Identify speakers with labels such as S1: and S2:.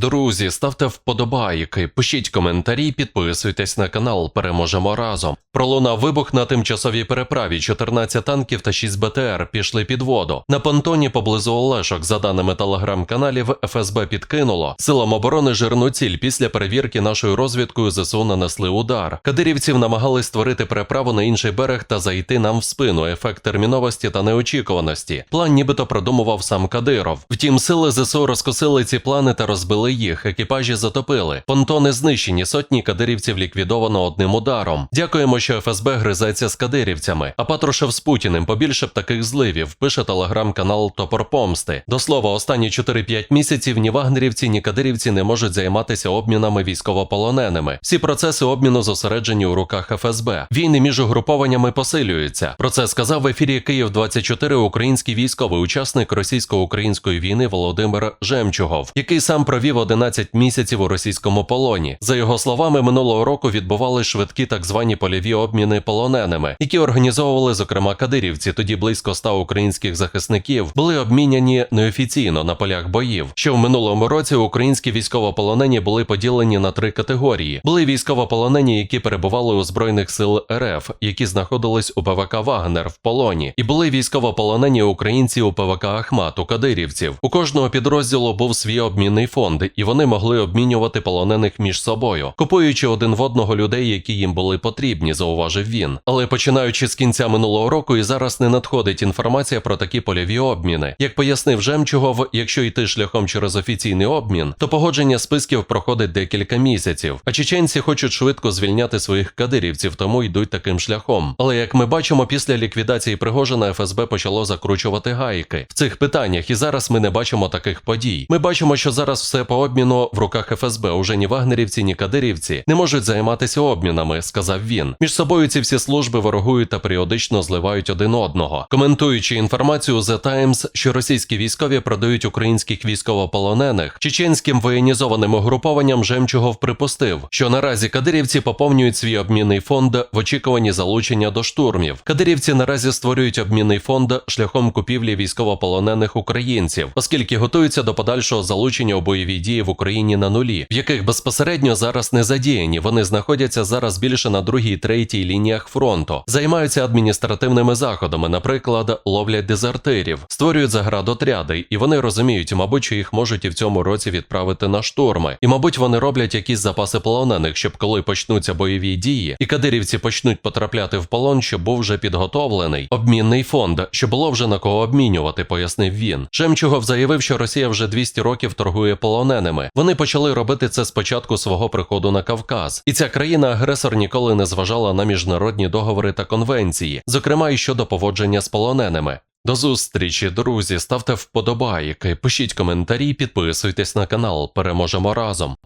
S1: Друзі, ставте вподобайки, пишіть коментарі, підписуйтесь на канал. Переможемо разом. Пролунав вибух на тимчасовій переправі. 14 танків та 6 БТР пішли під воду. На понтоні поблизу Олешок, за даними телеграм-каналів, ФСБ підкинуло. Силам оборони жирну ціль після перевірки нашою розвідкою ЗСУ нанесли удар. Кадирівців намагались створити переправу на інший берег та зайти нам в спину. Ефект терміновості та неочікуваності. План нібито продумував сам Кадиров. Втім, сили ЗСУ розкосили ці плани та розбили їх. Екіпажі затопили. Понтони знищені. Сотні кадирівців ліквідовано одним ударом. Дякуємо, що ФСБ гризеться з кадирівцями. А Патрушев з Путіним побільше б таких зливів. Пише телеграм-канал Топор Помсти. До слова, останні 4-5 місяців ні вагнерівці, ні кадирівці не можуть займатися обмінами військовополоненими. Всі процеси обміну зосереджені у руках ФСБ. Війни між угрупованнями посилюються. Про це сказав в ефірі Київ 24 український військовий учасник російсько-української війни Володимир Жемчугов, який сам провів 11 місяців у російському полоні. За його словами, минулого року відбували швидкі так звані польові обміни полоненими, які організовували зокрема кадирівці. Тоді близько 100 українських захисників були обміняні неофіційно на полях боїв. Ще в минулому році українські військовополонені були поділені на три категорії: були військовополонені, які перебували у збройних сил РФ, які знаходились у ПВК Вагнер в полоні, і були військовополонені українці у ПВК Ахмат у кадирівців. У кожного підрозділу був свій обмінний фонд, і вони могли обмінювати полонених між собою, купуючи один в одного людей, які їм були потрібні, зауважив він. Але починаючи з кінця минулого року, і зараз не надходить інформація про такі польові обміни. Як пояснив Жемчугов, якщо йти шляхом через офіційний обмін, то погодження списків проходить декілька місяців. А чеченці хочуть швидко звільняти своїх кадирівців, тому йдуть таким шляхом. Але як ми бачимо, після ліквідації Пригожина ФСБ почало закручувати гайки в цих питаннях, і зараз ми не бачимо таких подій. Ми бачимо, що зараз все по обміну в руках ФСБ. Уже ні вагнерівці, ні кадирівці не можуть займатися обмінами, сказав він. Між собою ці всі служби ворогують та періодично зливають один одного. Коментуючи інформацію The Times, що російські військові продають українських військовополонених, чеченським воєнізованим угрупованням Жемчугов припустив, що наразі кадирівці поповнюють свій обмінний фонд в очікуванні залучення до штурмів. Кадирівці наразі створюють обмінний фонд шляхом купівлі військовополонених українців, оскільки готуються до подальшого залучення у бойові дії в Україні на нулі, в яких безпосередньо зараз не задіяні. Вони знаходяться зараз більше на другій, третій лініях фронту, займаються адміністративними заходами, наприклад, ловлять дезертирів, створюють заградотряди, і вони розуміють, мабуть, що їх можуть і в цьому році відправити на штурми. І, мабуть, вони роблять якісь запаси полонених, щоб коли почнуться бойові дії, і кадирівці почнуть потрапляти в полон, щоб був вже підготовлений обмінний фонд, що було вже на кого обмінювати, пояснив він. Жемчугов заявив, що Росія вже 200 років торгує полоненими. Вони почали робити це з початку свого приходу на Кавказ, і ця країна-агресор ніколи не зважала на міжнародні договори та конвенції, зокрема і щодо поводження з полоненими. До зустрічі, друзі. Ставте вподобайки, пишіть коментарі, підписуйтесь на канал. Переможемо разом.